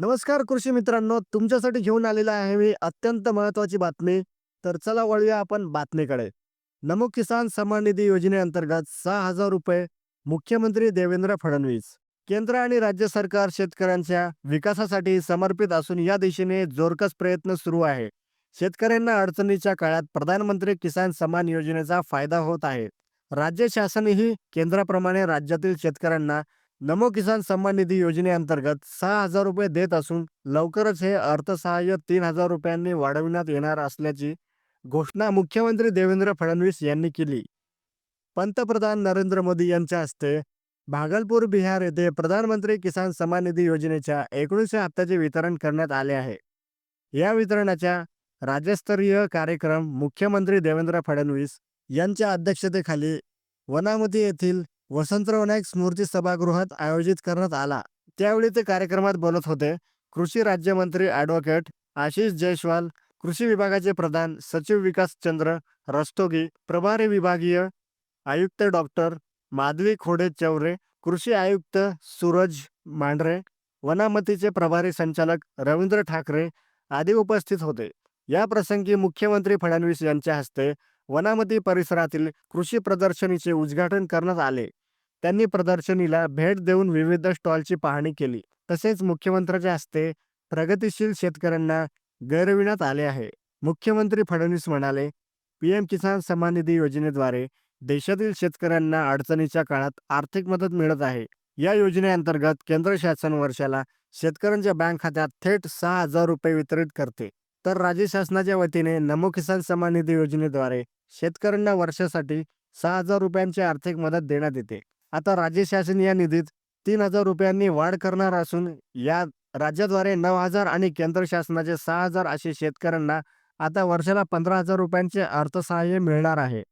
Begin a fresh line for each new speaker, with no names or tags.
नमस्कार कृषी मित्रांनो तुमच्यासाठी घेऊन आलेला आहे मी अत्यंत महत्वाची बातमी. तर चला वळूया आपण बातमीकडे. नमो किसान सन्मान निधी योजनेअंतर्गत सहा हजार रुपये मुख्यमंत्री देवेंद्र फडणवीस. केंद्र आणि राज्य सरकार शेतकऱ्यांच्या विकासासाठी समर्पित असून या दिशेने जोरकस प्रयत्न सुरू आहे. शेतकऱ्यांना अडचणीच्या काळात प्रधानमंत्री किसान सन्मान योजनेचा फायदा होत आहे. राज्य शासनही केंद्राप्रमाणे राज्यातील शेतकऱ्यांना नमो किसान सन्मान निधी योजनेअंतर्गत सहा हजार रुपये देत असून लवकरच हे अर्थसहाय्य तीन हजार रुपयांनी वाढविण्यात येणार असल्याची घोषणा मुख्यमंत्री देवेंद्र फडणवीस यांनी केली. पंतप्रधान नरेंद्र मोदी यांच्या हस्ते भागलपूर बिहार येथे प्रधानमंत्री किसान सन्मान निधी योजनेच्या एकोणीसव्या हप्त्याचे वितरण करण्यात आले आहे. या वितरणाच्या राज्यस्तरीय कार्यक्रम मुख्यमंत्री देवेंद्र फडणवीस यांच्या अध्यक्षतेखाली वनामती येथील वसंतराव नाईक स्मृती सभागृहात आयोजित करण्यात आला. त्यावेळी ते कार्यक्रमात बोलत होते. कृषी राज्यमंत्री ॲडव्होकेट आशिष जयस्वाल कृषी विभागाचे प्रधान सचिव विकास चंद्र रस्तोगी प्रभारी विभागीय आयुक्त डॉक्टर माधवी खोडे चौरे कृषी आयुक्त सूरज मांढरे वनामतीचे प्रभारी संचालक रवींद्र ठाकरे आदी उपस्थित होते. या प्रसंगी मुख्यमंत्री फडणवीस यांच्या हस्ते वनामती परिसरातील कृषी प्रदर्शनीचे उद्घाटन करण्यात आले. त्यांनी प्रदर्शनीला भेट देऊन विविध स्टॉलची पाहणी केली. तसेच मुख्यमंत्र्यांच्या हस्ते प्रगतीशील शेतकऱ्यांना गौरविण्यात आले आहे. मुख्यमंत्री फडणवीस म्हणाले पीएम किसान सन्मान निधी योजनेद्वारे देशातील शेतकऱ्यांना अडचणीच्या काळात आर्थिक मदत मिळत आहे. या योजनेअंतर्गत केंद्र शासन वर्षाला शेतकऱ्यांच्या बँक खात्यात थेट सहा हजार रुपये वितरित करते. तर राज्य शासनाच्या वतीने नमो किसान सन्मान निधी योजनेद्वारे शेतकऱ्यांना वर्षासाठी सहा हजार रुपयांची आर्थिक मदत देण्यात येते. आता राज्य शासन या निधीत तीन हजार रुपयांनी वाढ करणार असून या राज्याद्वारे नऊ हजार आणि केंद्र शासनाचे सहा हजार असे शेतकऱ्यांना आता वर्षाला पंधरा हजार रुपयांचे अर्थसहाय्य मिळणार आहे.